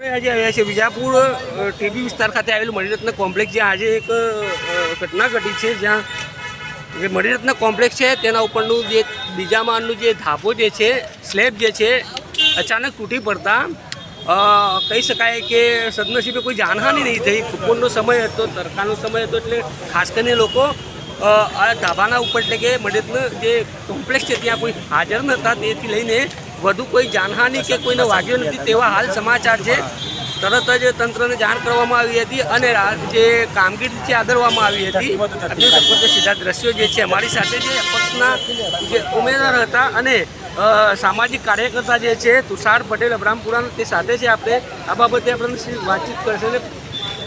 આજે આવ્યા છે વિજાપુર ટીબી વિસ્તાર ખાતે આવેલું મણિરત્ન કોમ્પ્લેક્સ, જ્યાં આજે એક ઘટના ઘટી છે, જ્યાં જે મણિરત્ન કોમ્પ્લેક્સ છે, તેના ઉપરનું જે બીજા માળનું જે ધાબો જે છે, સ્લેબ જે છે, અચાનક તૂટી પડતા કહી શકાય કે સદનસીબે કોઈ જાનહાનિ નહીં થઈ. બપોરનો સમય હતો, તડકાનો સમય હતો, એટલે ખાસ કરીને લોકો આ ધાબાના ઉપર એટલે કે મણિરત્ન જે કોમ્પ્લેક્સ છે, ત્યાં કોઈ હાજર નહોતા. તેથી લઈને વધુ કોઈ જાનહાનિ કે કોઈને વાગ્યો નથી તેવા હાલ સમાચાર છે. તરત જ તંત્રને જાણ કરવામાં આવી હતી અને જે કામગીરી છે આદરવામાં આવી હતી. સીધા દ્રશ્યો જે છે અમારી સાથે જે પક્ષના જે ઉમેદવાર હતા અને સામાજિક કાર્યકર્તા જે છે, તુષાર પટેલ અબ્રામપુરાના તે સાથે છે આપણે. આ બાબતે આપણે વાતચીત કરશે ને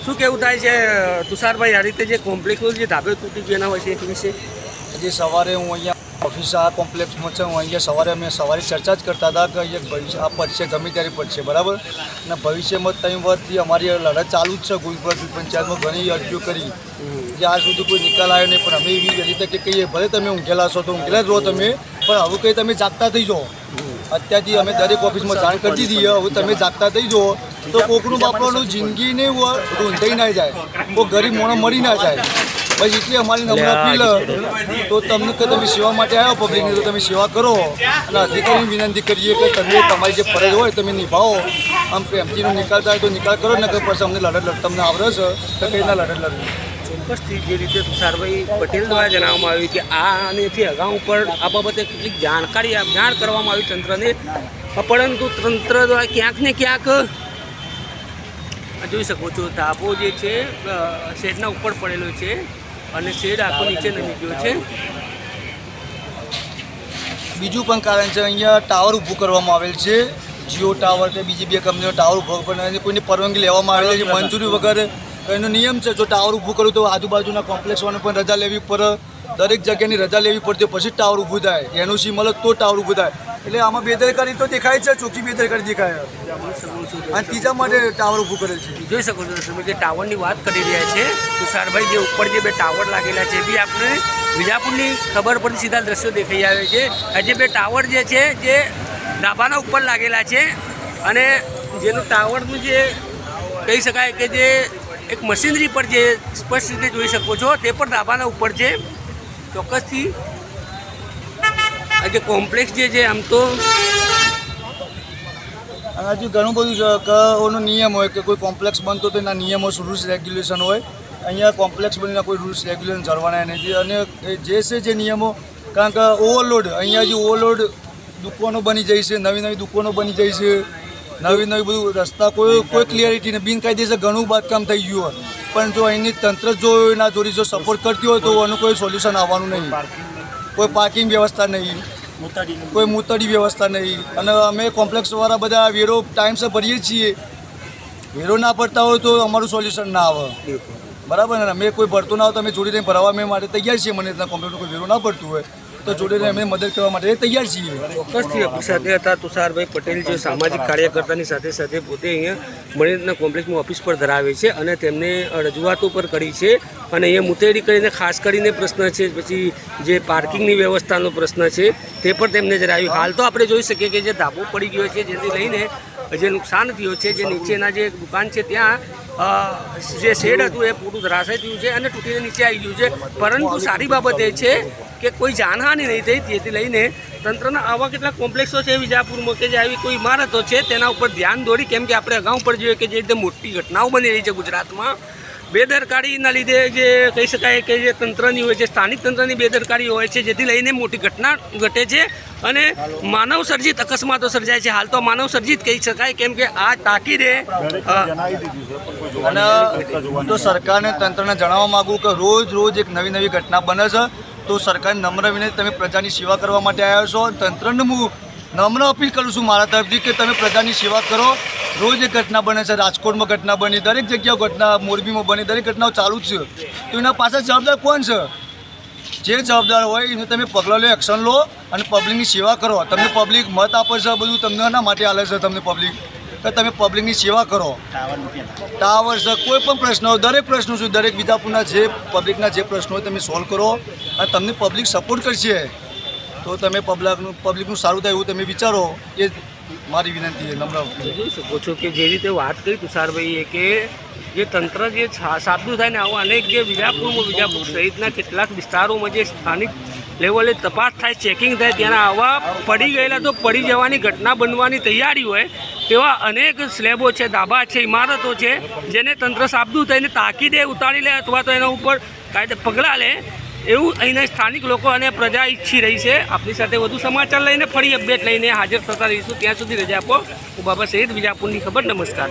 શું કેવું થાય છે, તુષારભાઈ, આ રીતે જે કોમ્પ્લેક્સનું જે ધાબે તૂટી ગયું એના છે એ વિશે? આજે સવારે હું અહીંયા ઓફિસ આ કોમ્પ્લેક્સમાં છે હું અહીંયા સવારે અમે સવારે ચર્ચા જ કરતા હતા કે અહીંયા ભવિષ્ય આ પડશે ગમે ત્યારે પડશે, બરાબર? અને ભવિષ્યમાં ત્રણ વર્ષથી અમારી લડત ચાલુ જ છે ગુલપુર પંચાયતમાં ઘણી અરજીઓ કરી. જે આજ સુધી કોઈ નિકાલ આવ્યો નહીં, પણ અમે એવી રીતે કે કહીએ, ભલે તમે ઊંઘેલા છો તો ઊંઘેલા જ રહો તમે, પણ હવે કંઈ તમે જાગતા થઈ જાઓ. અત્યારથી અમે દરેક ઓફિસમાં જાણ કરી દીધી હવે તમે જાગતા થઈ જાઓ તો કોકનું નહીં જિંદગીને રૂંધાઈ ના જાય, કોઈ ગરીબ મોણો મળી ના જાય. બસ એટલી અમારી નમ્ર અપીલ તો તમને કે તમે સેવા માટે આવ્યો પબ્લિકની તો તમે સેવા કરો. અને અધિકારીની વિનંતી કરીએ કે તમે તમારી જે ફરજ હોય તમે નિભાવો. આમ પ્રેમથીનો નિકાલ થાય તો નિકાલ કરો ને કે પછી અમને લડત લડ તમને આવડે છે તો કઈ ના લડત લડવી. ચોક્કસથી જે રીતે તુષારભાઈ પટેલ દ્વારા જણાવવામાં આવ્યું કે આ આનેથી અગાઉ પણ આ બાબતે કેટલીક જાણકારી આપ- જાણ કરવામાં આવી તંત્રને. પરંતુ તંત્ર દ્વારા ક્યાંક ને ક્યાંક આ જોઈ શકો છો ધાબો જે છે શેડના ઉપર પડેલો છે. અને શેડ આખો નીચે નમી છે. બીજું પણ કારણ છે, અહીંયા ટાવર ઊભું કરવામાં આવેલ છે. જીઓ ટાવર કે બીજી બે કંપનીઓ ટાવર ઊભો પણ કોઈની પરવાનગી લેવામાં આવેલી છે મંજૂરી વગર એનો નિયમ છે, જો ટાવર ઊભું કરું તો આજુબાજુના કોમ્પ્લેક્સવાળાને પણ રજા લેવી પડે. દરેક જગ્યાની રજા લેવી પડતી પછી ટાવર ઊભું થાય. એનું સી મળે તો ટાવર ઊભું થાય. એટલે આમાં બેદરકારી તો દેખાય છે, ચોખ્ખી બેદરકારી દેખાય. અને ત્રીજા માટે ટાવર ઊભું કરેલ છે. જોઈ શકો છો તમે જે ટાવરની વાત કરી રહ્યા છે. તુષારભાઈ જે ઉપર જે બે ટાવર લાગેલા છે બી આપણે વિજાપુરની ખબર પરથી સીધા દ્રશ્યો દેખાઈ આવે છે. આ જે બે ટાવર જે છે, જે ડાબાના ઉપર લાગેલા છે અને જેનું ટાવરનું જે કહી શકાય કે જે એક મશીનરી પર જે સ્પષ્ટ રીતે જોઈ શકો છો, તે પણ ડાબાના ઉપર છે. ચોક્કસથી આ કોમ્પ્લેક્સ જે છે, આમ તો હજુ ઘણું બધું છે ઓનો નિયમ હોય કે કોઈ કોમ્પ્લેક્સ બનતો તો એના નિયમો રૂલ્સ રેગ્યુલેશન હોય. અહીંયા કોમ્પ્લેક્સ બનીને કોઈ રૂલ્સ રેગ્યુલેશન જળવાના નથી. અને જે છે, જે નિયમો, કારણ કે ઓવરલોડ અહીંયા જે ઓવરલોડ દુકાનો બની જાય છે, નવી નવી દુકાનો બની જાય છે, નવી નવી બધું રસ્તા કોઈ કોઈ ક્લિયરિટી ને બિનકાયદેસર ઘણું બાંધકામ થઈ ગયું હોય. પણ જો અહીંની તંત્ર જો એના જોડી જો સપોર્ટ કરતી હોય તો એનું કોઈ સોલ્યુશન આવવાનું નહીં. કોઈ પાર્કિંગ વ્યવસ્થા નહીં. કોઈ મૂતળી વ્યવસ્થા નહીં. અને અમે કોમ્પ્લેક્સવાળા બધા વેરો ટાઈમસર ભરીએ છીએ. વેરો ના ભરતા હોય તો અમારું સોલ્યુશન ના આવે. બરાબર ને? અમે કોઈ ભરતું ના હોય તો અમે જોડીને ભરવા અમે માટે તૈયાર છીએ. મને ત્યાં કોમ્પ્લેક્સનું કોઈ વેરો ના ભરતું હોય. તો જોડે અમે મદદ કરવા માટે તૈયાર છીએ. ચોક્કસથી સાથે હતા તુષારભાઈ પટેલ, જે સામાજિક કાર્યકર્તાની સાથે સાથે પોતે અહીંયા મણિરત્ન કોમ્પ્લેક્સમાં ઓફિસ પર ધરાવે છે અને તેમને રજૂઆતો પર કરી છે. અને અહીંયા મુતેડી કરીને ખાસ કરીને પ્રશ્ન છે, પછી જે પાર્કિંગની વ્યવસ્થાનો પ્રશ્ન છે, તે પણ તેમને જણાવ્યું હાલ તો આપણે જોઈ શકીએ કે જે ધાબો પડી ગયો છે, જેથી લઈને જે નુકસાન થયું છે, જે નીચેના જે દુકાન છે, ત્યાં જે શેડ હતું એ પૂરું ધરાશય થયું છે અને તૂટીને નીચે આવી ગયું છે. પરંતુ સારી બાબત એ છે કે કોઈ જાનહાનિ નહીં થઈ તેથી લઈને તંત્રના આવા કેટલાક કોમ્પ્લેક્સો છે વિજાપુરમાં કે જે આવી કોઈ ઇમારતો છે તેના ઉપર ધ્યાન દોરી, કેમ કે આપણે અગાઉ પર જોઈએ કે જે રીતે મોટી ઘટનાઓ બની રહી છે ગુજરાતમાં બેદરકારીના લીધે જે કહી શકાય કે જે તંત્રની હોય છે, સ્થાનિક તંત્રની બેદરકારી હોય છે, જેથી લઈને મોટી ઘટના ઘટે છે અને માનવ સર્જિત અકસ્માતો સર્જાય છે. હાલ તો માનવ સર્જિત કહી શકાય કેમ કે આ તાકીદે અને તો સરકારને, તંત્રને જણાવવા માગું કે રોજ રોજ એક નવી નવી ઘટના બને છે. તો સરકારને નમ્ર વિનંતી, તમે પ્રજાની સેવા કરવા માટે આવ્યા છો. તંત્રને હું નમ્ર અપીલ કરું છું મારા તરફથી કે તમે પ્રજાની સેવા કરો. રોજ એક ઘટના બને છે રાજકોટમાં ઘટના બની દરેક જગ્યાએ ઘટના મોરબીમાં બની દરેક ઘટનાઓ ચાલુ જ છે. તો એના પાછળ જવાબદાર કોણ છે? જે જવાબદાર હોય એને તમે પગલાં લો એક્શન લો અને પબ્લિકની સેવા કરો. તમને પબ્લિક મત આપે છે બધું તમને એના માટે આલે છે તમને પબ્લિક કે તમે પબ્લિકની સેવા કરો? ટાવર છે કોઈ પણ પ્રશ્ન હોય દરેક પ્રશ્નો છે દરેક વિજાપુરના જે પબ્લિકના જે પ્રશ્નો હોય તમે સોલ્વ કરો અને તમને પબ્લિક સપોર્ટ કરશે. તો તમે પબ્લિકનું પબ્લિકનું સારું થાય એવું તમે વિચારો. એ મારી વિનંતી જોઈ શકો છો કે જે રીતે વાત કરી તુષારભાઈએ કે જે તંત્ર જે સાબદું થાય ને આવા અનેક જે વિજાપુરમાં વિજાપુર સહિતના કેટલાક વિસ્તારોમાં જે સ્થાનિક લેવલે તપાસ થાય, ચેકિંગ થાય, ત્યાંના આવા પડી ગયેલા તો પડી જવાની ઘટના બનવાની તૈયારી હોય, તેવા અનેક સ્લેબો છે, ધાબા છે, ઇમારતો છે, જેને તંત્ર સાબદું થઈને તાકીદે ઉતારી લે અથવા તો એના ઉપર કાયદે પગલાં લે એવું અહીંના સ્થાનિક લોકો અને પ્રજા ઈચ્છી રહી છે. આપની સાથે વધુ સમાચાર લઈને ફરી અપડેટ લઈને હાજર થતા રહીશું. ત્યાં સુધી રજા આપો. હું બાબા સહિત બીજાપુરની ખબર. નમસ્કાર.